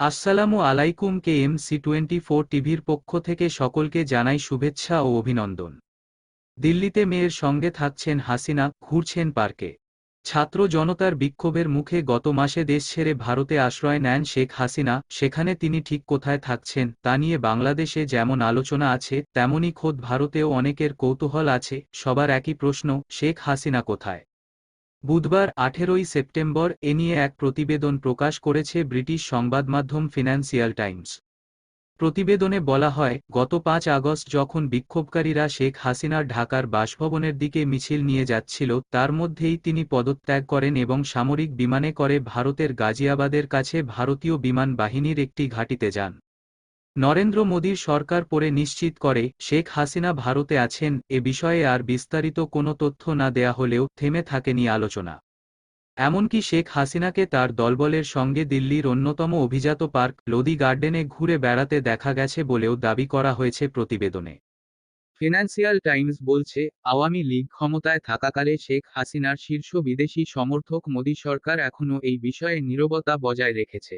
আসসালামু আলাইকুম K M C twenty four টিভির পক্ষ থেকে সকলকে জানাই শুভেচ্ছা ও অভিনন্দন। দিল্লিতে মেয়ের সঙ্গে থাকছেন হাসিনা, ঘুরছেন পার্কে। ছাত্র জনতার বিক্ষোভের মুখে গত মাসে দেশ ছেড়ে ভারতে আশ্রয় নেন শেখ হাসিনা, সেখানে তিনি ঠিক কোথায় থাকছেন তা নিয়ে বাংলাদেশে যেমন আলোচনা আছে, তেমনই খোদ ভারতেও অনেকের কৌতূহল আছে, সবার একই প্রশ্ন, শেখ হাসিনা কোথায়? বুধবার, আঠেরোই সেপ্টেম্বর, এ নিয়ে এক প্রতিবেদন প্রকাশ করেছে ব্রিটিশ সংবাদমাধ্যম ফিনান্সিয়াল টাইমস। প্রতিবেদনে বলা হয়, গত পাঁচ আগস্ট যখন বিক্ষোভকারীরা শেখ হাসিনার ঢাকার বাসভবনের দিকে মিছিল নিয়ে যাচ্ছিল, তার মধ্যেই তিনি পদত্যাগ করেন এবং সামরিক বিমানে করে ভারতের গাজিয়াবাদের কাছে ভারতীয় বিমান বাহিনীর একটি ঘাঁটিতে যান। নরেন্দ্র মোদীর সরকার পরে নিশ্চিত করে, শেখ হাসিনা ভারতে আছেন, এ বিষয়ে আর বিস্তারিত কোনো তথ্য না দেয়া হলেও থেমে থাকেনি আলোচনা। এমনকি শেখ হাসিনাকে তার দলবলের সঙ্গে দিল্লির অন্যতম অভিজাত পার্ক, লোদি গার্ডেনে ঘুরে বেড়াতে দেখা গেছে বলেও দাবি করা হয়েছে প্রতিবেদনে। ফিনান্সিয়াল টাইমস বলছে, আওয়ামী লীগ ক্ষমতায় থাকাকালে শেখ হাসিনার শীর্ষ বিদেশি সমর্থক মোদী সরকার এখনও এই বিষয়ে নীরবতা বজায় রেখেছে।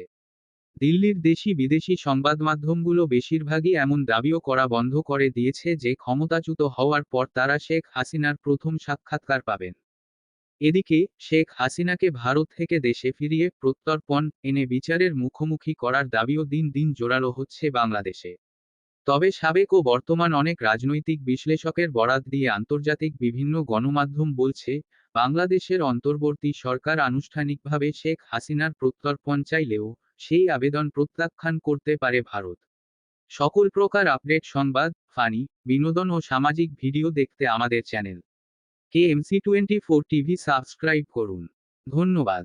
দিল্লির দেশি বিদেশি সংবাদমাধ্যমগুলো বেশিরভাগই এমন দাবিও করা বন্ধ করে দিয়েছে যে ক্ষমতাচ্যুত হওয়ার পর তারা শেখ হাসিনার প্রথম সাক্ষাৎকার পাবেন। এদিকে, শেখ হাসিনাকে ভারত থেকে দেশে ফিরিয়ে প্রত্যর্পণ এনে বিচারের মুখোমুখি করার দাবিও দিন দিন জোরালো হচ্ছে বাংলাদেশে। তবে সাবেক ও বর্তমান অনেক রাজনৈতিক বিশ্লেষকের বরাত দিয়ে আন্তর্জাতিক বিভিন্ন গণমাধ্যম বলছে, বাংলাদেশের অন্তর্বর্তী সরকার আনুষ্ঠানিকভাবে শেখ হাসিনার প্রত্যর্পণ চাইলেও সেই আবেদন প্রত্যাখ্যান করতে পারে ভারত। সকল প্রকার আপডেট সংবাদ, ফানি, বিনোদন ও সামাজিক ভিডিও দেখতে আমাদের channel. K MC twenty four TV subscribe করুন। ধন্যবাদ।